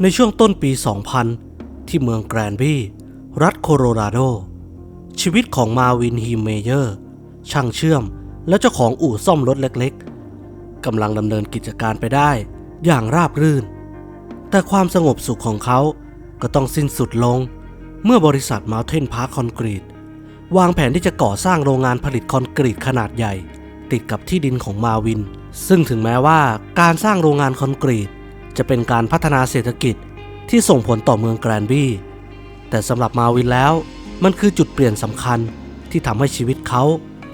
ในช่วงต้นปี 2000 ที่เมืองแกรนบี้ รัฐโคโลราโด ชีวิตของมาวินฮีเมเยอร์ ช่างเชื่อมและเจ้าของอู่ซ่อมรถเล็กๆ กำลังดำเนินกิจการไปได้อย่างราบรื่น แต่ความสงบสุขของเขาก็ต้องสิ้นสุดลง เมื่อบริษัทมาเทนพาร์คคอนกรีต วางแผนที่จะก่อสร้างโรงงานผลิตคอนกรีตขนาดใหญ่ ติดกับที่ดินของมาวิน ซึ่งถึงแม้ว่าการสร้างโรงงานคอนกรีต จะเป็นการพัฒนาเศรษฐกิจที่ส่งผลต่อเมืองแกรนบี้ แต่สำหรับมาวินแล้ว มันคือจุดเปลี่ยนสำคัญที่ทำให้ชีวิตเขา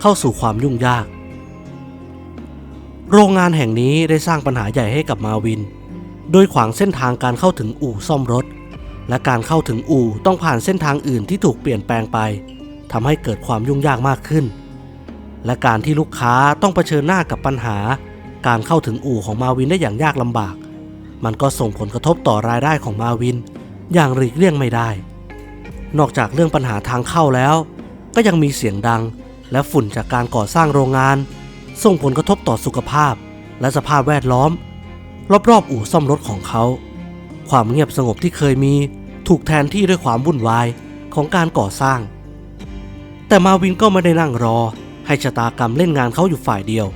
เข้าสู่ความยุ่งยาก โรงงานแห่งนี้ได้สร้างปัญหาใหญ่ให้กับมาวิน โดยขวางเส้นทางการเข้าถึงอู่ซ่อมรถ และการเข้าถึงอู่ต้องผ่านเส้นทางอื่นที่ถูกเปลี่ยนแปลงไปทำให้เกิดความยุ่งยากมากขึ้น และการที่ลูกค้าต้องเผชิญหน้ากับปัญหา การเข้าถึงอู่ของมาวินได้อย่างยากลำบาก มันก็ส่งผลกระทบต่อรายได้ของมาวิน อย่างหลีกเลี่ยงไม่ได้ นอกจากเรื่องปัญหาทางเข้าแล้ว ก็ยังมีเสียงดัง และฝุ่นจากการก่อสร้างโรงงาน ส่งผลกระทบต่อสุขภาพ และสภาพแวดล้อม รอบๆอู่ซ่อมรถของเขา ความเงียบสงบที่เคยมีถูกแทนที่ด้วยความวุ่นวายของการก่อสร้าง แต่มาวินก็ไม่ได้นั่งรอ ให้ชะตากรรมเล่นงานเขาอยู่ฝ่ายเดียว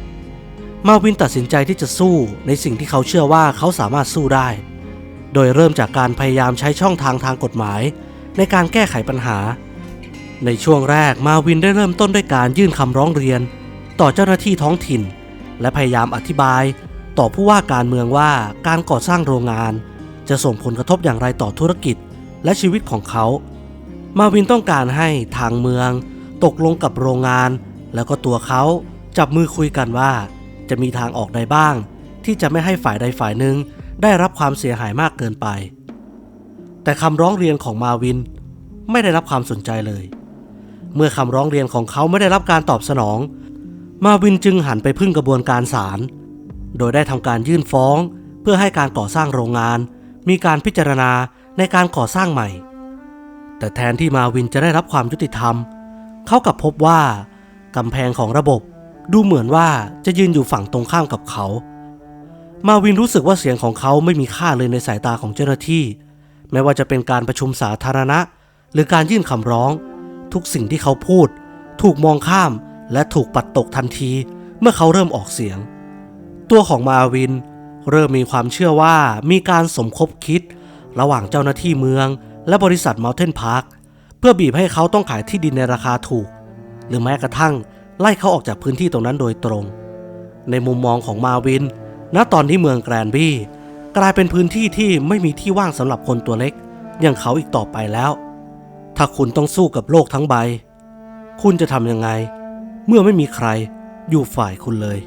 มาวินตัดสินใจที่จะสู้ในสิ่งที่เขาเชื่อว่าเขาสามารถสู้ได้ โดยเริ่มจากการพยายามใช้ช่องทางทางกฎหมาย ในการแก้ไขปัญหา ในช่วงแรกมาวินได้เริ่มต้นด้วยการยื่นคำร้องเรียน ต่อเจ้าหน้าที่ท้องถิ่น และพยายามอธิบาย ต่อผู้ว่าการเมืองว่าการก่อสร้างโรงงาน จะส่งผลกระทบอย่างไรต่อธุรกิจและชีวิตของเขา มาวินต้องการให้ทางเมือง ตกลงกับโรงงาน แล้วก็ตัวเขาจับมือคุยกันว่า จะมีทางออกใดบ้าง ที่จะไม่ให้ฝ่ายใดฝ่ายหนึ่งได้รับความเสียหายมากเกินไป แต่คำร้องเรียนของมาวินไม่ได้รับความสนใจเลย เมื่อคำร้องเรียนของเขาไม่ได้รับการตอบสนอง มาวินจึงหันไปพึ่งกระบวนการศาลโดยได้ทำการยื่นฟ้อง เพื่อให้การก่อสร้างโรงงาน มีการพิจารณาในการก่อสร้างใหม่ แต่แทนที่มาวินจะได้รับความยุติธรรม เขากลับพบว่ากำแพงของระบบ ดูเหมือนว่าจะยืนอยู่ฝั่งตรงข้ามกับเขา มาวินรู้สึกว่าเสียงของเขาไม่มีค่าเลยในสายตาของเจ้าหน้าที่ ไม่ว่าจะเป็นการประชุมสาธารณะ หรือการยื่นคำร้อง ทุกสิ่งที่เขาพูด ถูกมองข้ามและถูกปัดตกทันที เมื่อเขาเริ่มออกเสียง ตัวของมาวิน เริ่มมีความเชื่อว่ามีการสมคบคิด ระหว่างเจ้าหน้าที่เมือง และบริษัท Mountain Park เพื่อบีบให้เขาต้องขายที่ดินในราคาถูก หรือแม้กระทั่ง ไล่เขาออกจากพื้นที่ตรงนั้นโดยตรง ในมุมมองของมาวิน ณตอนที่เมืองแกรนบี้ กลายเป็นพื้นที่ที่ไม่มีที่ว่างสำหรับคนตัวเล็ก อย่างเขาอีกต่อไปแล้ว ถ้าคุณต้องสู้กับโลกทั้งใบ คุณจะทำยังไง เมื่อไม่มีใครอยู่ฝ่ายคุณเลย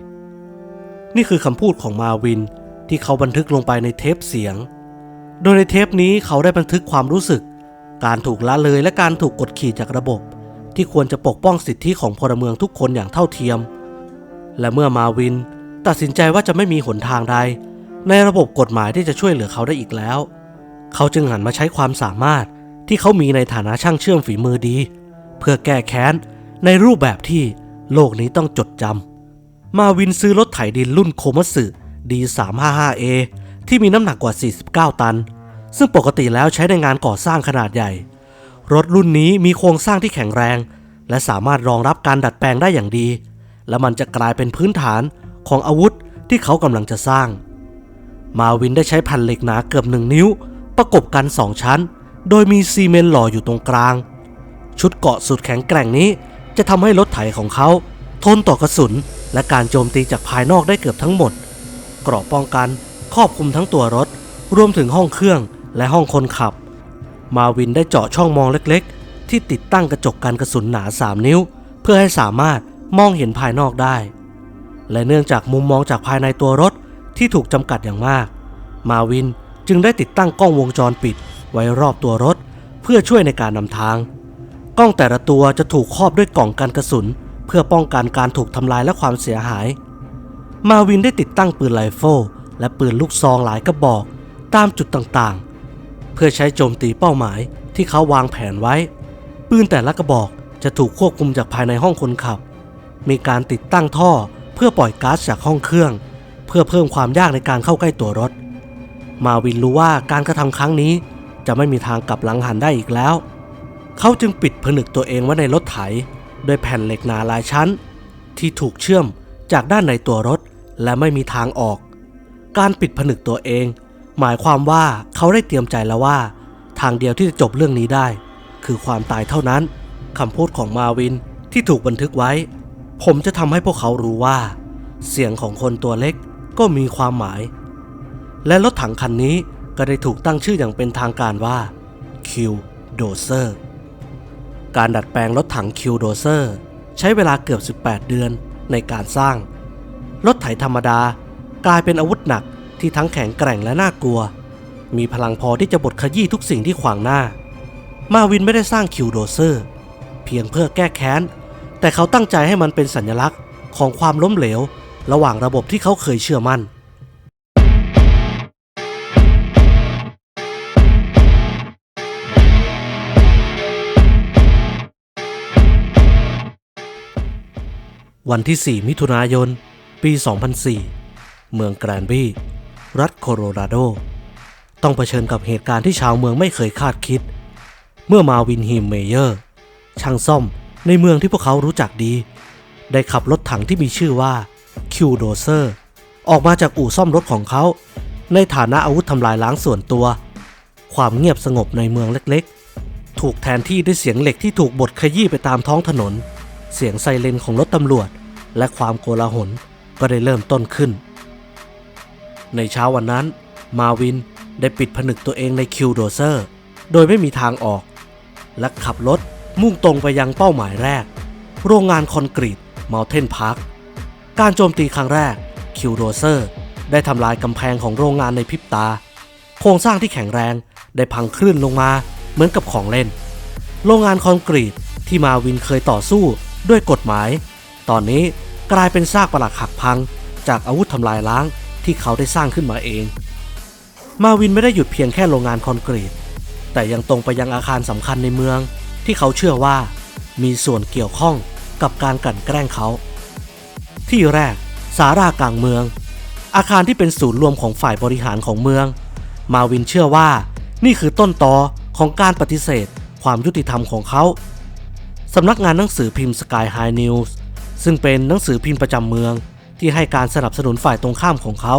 นี่คือคำพูดของมาวินที่เขาบันทึกลงไปในเทปเสียง โดยในเทปนี้เขาได้บันทึกความรู้สึก การถูกละเลยและการถูกกดขี่จากระบบ ที่ควรจะปกป้องสิทธิของพลเมืองทุกคนอย่างเท่าเทียม และเมื่อมาวินตัดสินใจว่าจะไม่มีหนทางใด ในระบบกฎหมายที่จะช่วยเหลือเขาได้อีกแล้ว เขาจึงหันมาใช้ความสามารถที่เขามีในฐานะช่างเชื่อมฝีมือดี เพื่อแก้แค้นในรูปแบบที่โลกนี้ต้องจดจำมาวินซื้อรถไถดินรุ่นโคมัสึ D355A ที่มีน้ำหนักกว่า 49 ตัน ซึ่งปกติแล้วใช้ในงานก่อสร้างขนาดใหญ่ รถรุ่นนี้มีโครงสร้างที่แข็งแรง และสามารถรองรับการดัดแปลงได้อย่างดี และมันจะกลายเป็นพื้นฐานของอาวุธที่เขากำลังจะสร้าง มาวินได้ใช้แผ่นเหล็กหนาเกือบหนึ่งนิ้ว ประกบกันสองชั้น โดยมีซีเมนต์หล่ออยู่ตรงกลาง ชุดเกาะสุดแข็งแกร่งนี้จะทำให้รถไถของเขา ทนต่อกระสุน และการโจมตีจากภายนอกได้เกือบทั้งหมดเกราะป้องกันครอบคลุมทั้งตัวรถ รวมถึงห้องเครื่องและห้องคนขับ มาวินได้เจาะช่องมองเล็กๆ ที่ติดตั้งกระจกกันกระสุนหนา 3 นิ้ว เพื่อให้สามารถมองเห็นภายนอกได้ และเนื่องจากมุมมองจากภายในตัวรถที่ถูกจำกัดอย่างมาก มาวินจึงได้ติดตั้งกล้องวงจรปิด ไว้รอบตัวรถ เพื่อช่วยในการนำทาง กล้องแต่ละตัวจะถูกครอบด้วยกล่องกันกระสุน เพื่อป้องกันการถูกทำลายและความเสียหาย มาวินได้ติดตั้งปืนไรเฟิลและปืนลูกซองหลายกระบอก ตามจุดต่างๆ เพื่อใช้โจมตีเป้าหมายที่เขาวางแผนไว้ ปืนแต่ละกระบอกจะถูกควบคุมจากภายในห้องคนขับ มีการติดตั้งท่อเพื่อปล่อยก๊าซจากห้องเครื่อง เพื่อเพิ่มความยากในการเข้าใกล้ตัวรถ มาวินรู้ว่าการกระทำครั้งนี้จะไม่มีทางกลับหลังหันได้อีกแล้ว เขาจึงปิดผนึกตัวเองไว้ในรถไถด้วยแผ่นเหล็กหนาหลายชั้น ที่ถูกเชื่อมจากด้านในตัวรถและไม่มีทางออก การปิดผนึกตัวเอง หมายความว่าเขาได้เตรียมใจแล้วว่า ทางเดียวที่จะจบเรื่องนี้ได้ คือความตายเท่านั้นคำพูดของมาวินที่ถูกบันทึกไว้ ผมจะทำให้พวกเขารู้ว่า เสียงของคนตัวเล็กก็มีความหมาย และรถถังคันนี้ก็ได้ถูกตั้งชื่ออย่างเป็นทางการว่าคิวโดเซอร์การดัดแปลงรถถังคิวโดเซอร์ใช้เวลาเกือบ 18 เดือนในการสร้าง รถไถธรรมดากลายเป็นอาวุธหนัก ที่ทั้งแข็งแกร่งและน่ากลัว มีพลังพอที่จะบดขยี้ทุกสิ่งที่ขวางหน้า มาวินไม่ได้สร้างคิวโดเซอร์ เพียงเพื่อแก้แค้น แต่เขาตั้งใจให้มันเป็นสัญลักษณ์ของความล้มเหลว ระหว่างระบบที่เขาเคยเชื่อมั่นวันที่ 4 มิถุนายน ปี 2004 เมืองแกรนบี้ รัฐโคโลราโด ต้องเผชิญกับเหตุการณ์ที่ชาวเมืองไม่เคยคาดคิด เมื่อมาวินฮิมเมเยอร์ ช่างซ่อมในเมืองที่พวกเขารู้จักดี ได้ขับรถถังที่มีชื่อว่าคิวโดเซอร์ออกมาจากอู่ซ่อมรถของเขา ในฐานะอาวุธทำลายล้างส่วนตัว ความเงียบสงบในเมืองเล็กๆ ถูกแทนที่ด้วยเสียงเหล็กที่ถูกบดขยี้ไปตามท้องถนน เสียงไซเรนของรถตำรวจ และความโกลาหลก็ได้เริ่มต้นขึ้น ในเช้าวันนั้น มาวินได้ปิดผนึกตัวเองในคิวโดเซอร์ โดยไม่มีทางออก และขับรถมุ่งตรงไปยังเป้าหมายแรก โรงงานคอนกรีตเมลเทนพาร์คการโจมตีครั้งแรกคิวโดเซอร์ได้ทำลายกำแพงของโรงงานในพริบตา โครงสร้างที่แข็งแรงได้พังคลื่นลงมาเหมือนกับของเล่น โรงงานคอนกรีตที่มาวินเคยต่อสู้ด้วยกฎหมาย ตอนนี้กลายเป็นซากปรักหักพัง จากอาวุธทำลายล้าง ที่เขาได้สร้างขึ้นมาเอง มาวินไม่ได้หยุดเพียงแค่โรงงานคอนกรีต แต่ยังตรงไปยังอาคารสำคัญในเมือง ที่เขาเชื่อว่า มีส่วนเกี่ยวข้องกับการกลั่นแกล้งเขา ที่แรกสารากลางเมือง อาคารที่เป็นศูนย์รวมของฝ่ายบริหารของเมือง มาวินเชื่อว่า นี่คือต้นตอของการปฏิเสธ ความยุติธรรมของเขาสำนักงานหนังสือพิมพ์ Sky High News ซึ่งเป็นหนังสือพิมพ์ประจำเมือง ที่ให้การสนับสนุนฝ่ายตรงข้ามของเขา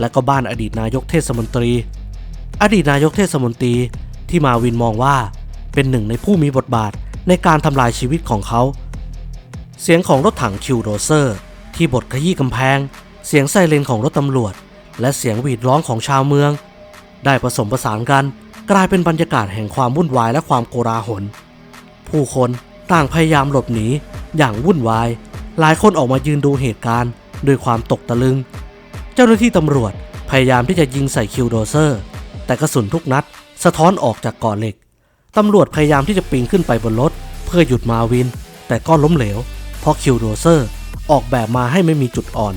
และก็บ้านอดีตนายกเทศมนตรี อดีตนายกเทศมนตรีที่มาวินมองว่าเป็นหนึ่งในผู้มีบทบาทในการทำลายชีวิตของเขา เสียงของรถถังคิวโรเซอร์ ที่บดขยี้กำแพง เสียงไซเรนของรถตำรวจ และเสียงหวีดร้องของชาวเมือง ได้ผสมผสานกันกลายเป็นบรรยากาศแห่งความวุ่นวายและความโกลาหล ผู้คนต่างพยายามหลบหนีอย่างวุ่นวาย หลายคนออกมายืนดูเหตุการณ์ด้วยความตกตะลึง เจ้าหน้าที่ตำรวจพยายามที่จะยิงใส่คิวโดเซอร์ แต่กระสุนทุกนัด สะท้อนออกจากก่อเหล็ก ตำรวจพยายามที่จะปีนขึ้นไปบนรถ เพื่อหยุดมาวิน แต่ก็ล้มเหลว เพราะคิวโดเซอร์ออกแบบมาให้ไม่มีจุดอ่อน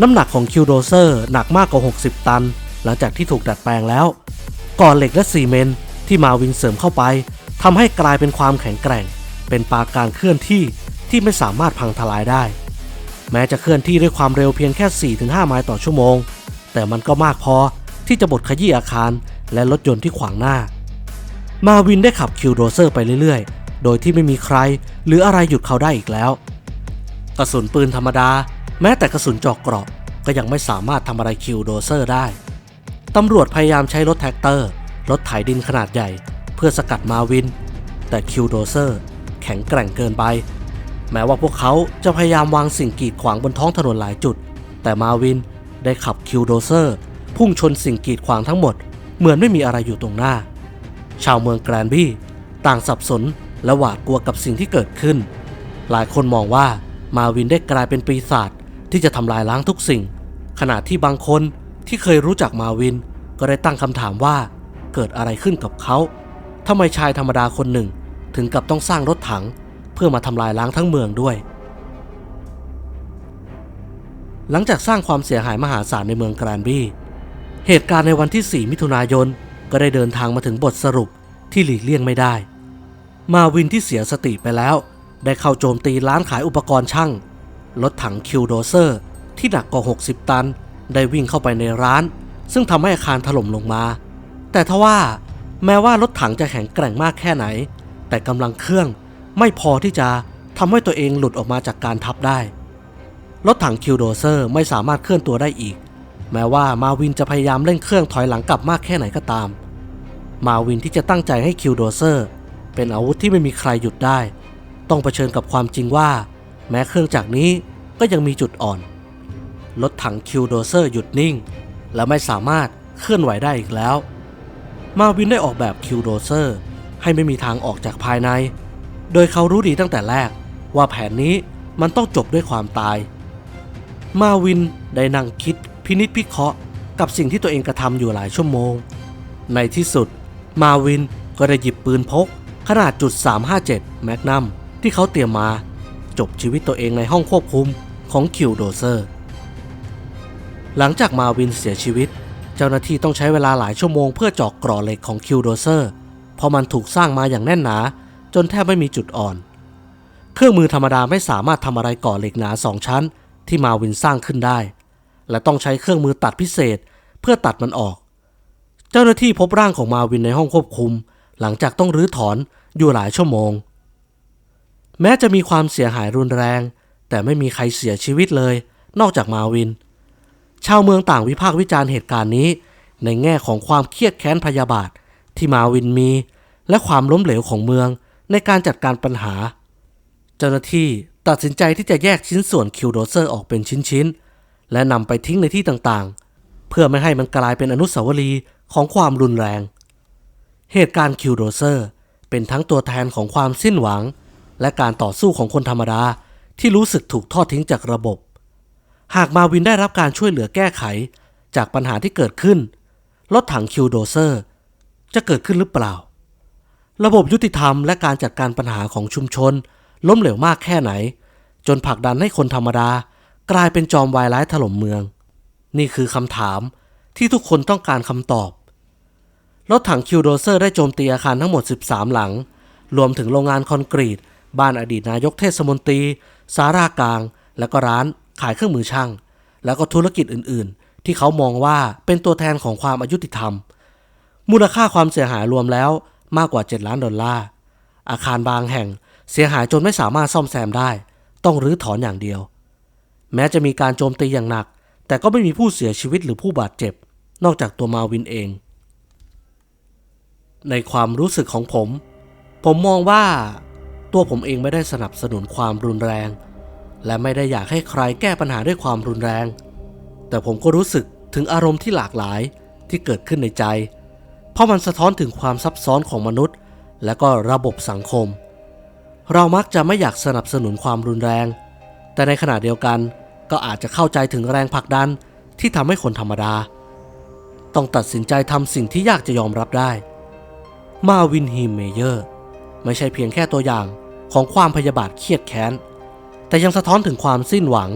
น้ำหนักของคิวโดเซอร์หนักมากกว่า 60 ตัน หลังจากที่ถูกดัดแปลงแล้ว ก่อเหล็กและซีเมนต์ที่มาวินเสริมเข้าไปทำให้กลายเป็นความแข็งแกร่ง เป็นปาการเคลื่อนที่ ที่ไม่สามารถพังทลายได้ แม้จะเคลื่อนที่ด้วยความเร็วเพียงแค่ 4-5 ไมล์ต่อชั่วโมง แต่มันก็มากพอที่จะบดขยี้อาคารและรถยนต์ที่ขวางหน้า มาวินได้ขับคิวโดเซอร์ไปเรื่อยๆ โดยที่ไม่มีใครหรืออะไรหยุดเขาได้อีกแล้ว กระสุนปืนธรรมดา แม้แต่กระสุนเจอกเกราะก็ยังไม่สามารถทำอะไรคิวโดเซอร์ได้ ตำรวจพยายามใช้รถแท็กเตอร์ รถไถดินขนาดใหญ่ เพื่อสกัดมาวิน แต่คิวโดเซอร์แข็งแกร่งเกินไป แม้ว่าพวกเขาจะพยายามวางสิ่งกีดขวางบนท้องถนนหลายจุด แต่มาวินได้ขับคิวโดเซอร์ พุ่งชนสิ่งกีดขวางทั้งหมด เหมือนไม่มีอะไรอยู่ตรงหน้า ชาวเมืองแกรนบี้ต่างสับสนและหวาดกลัวกับสิ่งที่เกิดขึ้น หลายคนมองว่ามาวินได้กลายเป็นปีศาจที่จะทำลายล้างทุกสิ่ง ขณะที่บางคนที่เคยรู้จักมาวิน ก็ได้ตั้งคำถามว่าเกิดอะไรขึ้นกับเขาทำไมชายธรรมดาคนหนึ่ง ถึงกับต้องสร้างรถถัง เพื่อมาทำลายล้างทั้งเมืองด้วย หลังจากสร้างความเสียหายมหาศาลในเมืองแกรนบี้ เหตุการณ์ในวันที่ 4 มิถุนายนก็ได้เดินทางมาถึงบทสรุปที่หลีกเลี่ยงไม่ได้ มาวินที่เสียสติไปแล้ว ได้เข้าโจมตีร้านขายอุปกรณ์ช่างรถถังคิวโดเซอร์ที่หนักกว่า 60 ตัน ได้วิ่งเข้าไปในร้าน ซึ่งทำให้อาคารถล่มลงมา แต่ทว่าแม้ว่ารถถังจะแข็งแกร่งมากแค่ไหน แต่กำลังเครื่อง ไม่พอที่จะทำให้ตัวเองหลุดออกมาจากการทับได้ รถถังคิวโดเซอร์ไม่สามารถเคลื่อนตัวได้อีก แม้ว่ามาวินจะพยายามเร่งเครื่องถอยหลังกลับมากแค่ไหนก็ตาม มาวินที่จะตั้งใจให้คิวโดเซอร์เป็นอาวุธที่ไม่มีใครหยุดได้ ต้องเผชิญกับความจริงว่า แม้เครื่องจักรนี้ก็ยังมีจุดอ่อน รถถังคิวโดเซอร์หยุดนิ่ง และไม่สามารถเคลื่อนไหวได้อีกแล้ว มาวินได้ออกแบบคิวโดเซอร์ให้ไม่มีทางออกจากภายใน โดยเขารู้ดีตั้งแต่แรก ว่าแผนนี้มันต้องจบด้วยความตาย มาวินได้นั่งคิดพินิจพิเคราะห์กับสิ่งที่ตัวเองกระทำอยู่หลายชั่วโมง ในที่สุด มาวินก็ได้หยิบปืนพก ขนาดจุด357แมกนัมที่เขาเตรียมมา จบชีวิตตัวเองในห้องควบคุมของคิวโดเซอร์ หลังจากมาวินเสียชีวิต เจ้าหน้าที่ต้องใช้เวลาหลายชั่วโมงเพื่อเจาะกรอเหล็กของคิวโดเซอร์ เพราะมันถูกสร้างมาอย่างแน่นหนา จนแทบไม่มีจุดอ่อน เครื่องมือธรรมดาไม่สามารถทำอะไรก่อเหล็กหนาสองชั้น ที่มาวินสร้างขึ้นได้ และต้องใช้เครื่องมือตัดพิเศษเพื่อตัดมันออก เจ้าหน้าที่พบร่างของมาวินในห้องควบคุม หลังจากต้องรื้อถอนอยู่หลายชั่วโมง แม้จะมีความเสียหายรุนแรง แต่ไม่มีใครเสียชีวิตเลย นอกจากมาวิน ชาวเมืองต่างวิพากษ์วิจารณ์เหตุการณ์นี้ ในแง่ของความเครียดแค้นพยาบาทที่มาวินมี และความล้มเหลวของเมือง ในการจัดการปัญหา เจ้าหน้าที่ตัดสินใจที่จะแยกชิ้นส่วนคิวโดเซอร์ออกเป็นชิ้นๆ และนำไปทิ้งในที่ต่างๆ เพื่อไม่ให้มันกลายเป็นอนุสาวรีย์ของความรุนแรง เหตุการณ์คิวโดเซอร์เป็นทั้งตัวแทนของความสิ้นหวัง และการต่อสู้ของคนธรรมดาที่รู้สึกถูกทอดทิ้งจากระบบ หากมาวินได้รับการช่วยเหลือแก้ไขจากปัญหาที่เกิดขึ้น รถถังคิวโดเซอร์ จะเกิดขึ้นหรือเปล่า ระบบยุติธรรมและการจัดการปัญหาของชุมชน ล้มเหลวมากแค่ไหน จนผลักดันให้คนธรรมดา กลายเป็นจอมวายร้ายถล่มเมือง นี่คือคำถามที่ทุกคนต้องการคำตอบ รถถังคิวโดเซอร์ได้โจมตีอาคารทั้งหมด 13 หลัง รวมถึงโรงงานคอนกรีต บ้านอดีตนายกเทศมนตรี สารากลาง และก็ร้านขายเครื่องมือช่าง แล้วก็ธุรกิจอื่น ๆ ที่เขามองว่าเป็นตัวแทนของความอายุติธรรม มูลค่าความเสียหายรวมแล้ว มากกว่า 7 ล้านดอลลาร์ อาคารบางแห่งเสียหายจนไม่สามารถซ่อมแซมได้ ต้องรื้อถอนอย่างเดียว แม้จะมีการโจมตีอย่างหนัก แต่ก็ไม่มีผู้เสียชีวิตหรือผู้บาดเจ็บ นอกจากตัวมาวินเอง ในความรู้สึกของผม ผมมองว่า ตัวผมเองไม่ได้สนับสนุนความรุนแรง และไม่ได้อยากให้ใครแก้ปัญหาด้วยความรุนแรง แต่ผมก็รู้สึกถึงอารมณ์ที่หลากหลายที่เกิดขึ้นในใจ เพราะมันสะท้อนถึงความซับซ้อนของมนุษย์ และก็ระบบสังคม เรามักจะไม่อยากสนับสนุนความรุนแรง แต่ในขณะเดียวกันก็อาจจะเข้าใจถึงแรงผลักดันที่ทำให้คนธรรมดา ต้องตัดสินใจทำสิ่งที่ยากจะยอมรับได้ มาวินฮีมเมเยอร์ ไม่ใช่เพียงแค่ตัวอย่างของความพยาบาทเครียดแค้น แต่ยังสะท้อนถึงความสิ้นหวัง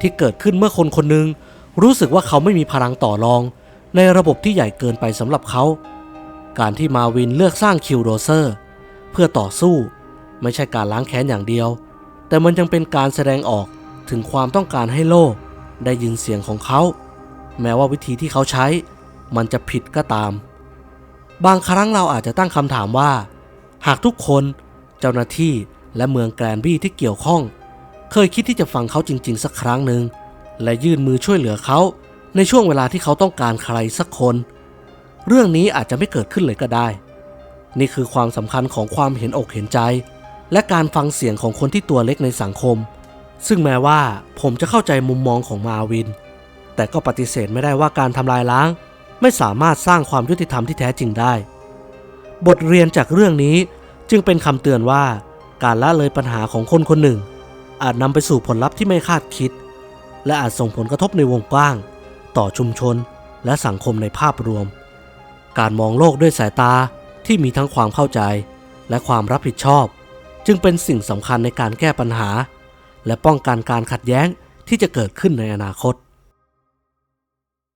ที่เกิดขึ้นเมื่อคนคนหนึ่งรู้สึกว่าเขาไม่มีพลังต่อรอง ในระบบที่ใหญ่เกินไปสำหรับเขา การที่มาวินเลือกสร้างคิวโรเซอร์ เพื่อต่อสู้ไม่ใช่การล้างแค้นอย่างเดียว แต่มันยังเป็นการแสดงออกถึงความต้องการให้โลกได้ยินเสียงของเขา แม้ว่าวิธีที่เขาใช้มันจะผิดก็ตาม บางครั้งเราอาจจะตั้งคำถามว่า หากทุกคนเจ้าหน้าที่และเมืองแกรนบี้ที่เกี่ยวข้อง เคยคิดที่จะฟังเขาจริง ๆ สักครั้งหนึ่งและยื่นมือช่วยเหลือเขาในช่วงเวลาที่เขาต้องการใครสักคน เรื่องนี้อาจจะไม่เกิดขึ้นเลยก็ได้ นี่คือความสำคัญของความเห็นอกเห็นใจ และการฟังเสียงของคนที่ตัวเล็กในสังคม ซึ่งแม้ว่าผมจะเข้าใจมุมมองของมาวิน แต่ก็ปฏิเสธไม่ได้ว่าการทำลายล้าง ไม่สามารถสร้างความยุติธรรมที่แท้จริงได้ บทเรียนจากเรื่องนี้จึงเป็นคำเตือนว่า การละเลยปัญหาของคนคนหนึ่ง อาจนำไปสู่ผลลัพธ์ที่ไม่คาดคิด และอาจส่งผลกระทบในวงกว้าง ต่อชุมชน และสังคมในภาพรวม การมองโลกด้วยสายตาที่มีทั้งความเข้าใจ และความรับผิดชอบ จึงเป็นสิ่งสำคัญในการแก้ปัญหา และป้องกันการขัดแย้งที่จะเกิดขึ้นในอนาคต